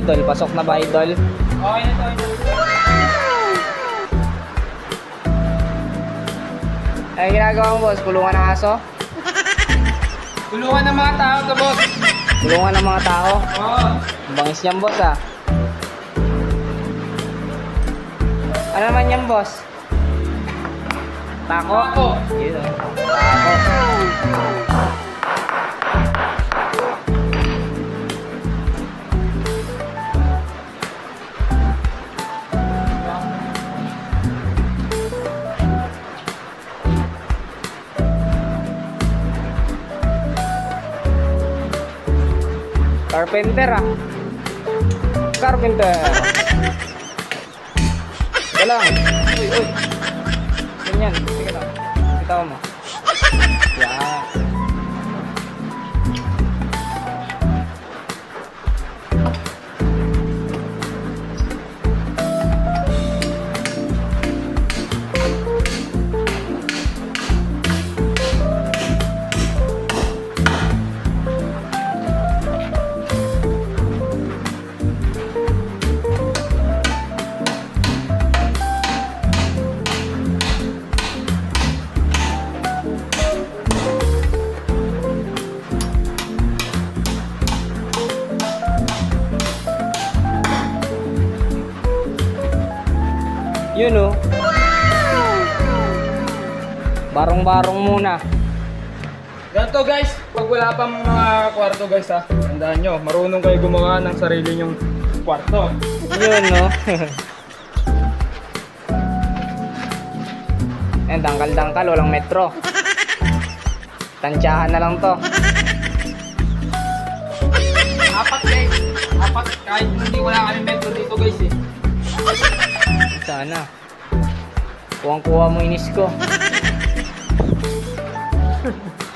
idol. Pasok na ba, idol? Okay na to, idol. Ano ginagawa mo, boss? Kulungan ng aso? Tulungan ng mga tao to, boss. Kulungan ng mga tao? Oo. Ang Bangis niyan, boss, ah. Ano naman yan, boss? Tako? Tako. Yun, oh. Tako. Carpenter, ah. Carpenter. Lang. Uy, uy. Ganyan. Sige lang. Bitaw mo. Yan. Yun oh. Barong-barong muna. Ganito guys, pag wala pang mga kwarto guys ha, tandaan nyo, marunong kayo gumawa ng sarili nyong kwarto. Yun no. Ayan, dangkal-dangkal, walang metro. Tansyahan na lang to. Apat guys, apat kahit hindi wala kami metro eh. Sana. Kuwang-kuha mo inis ko.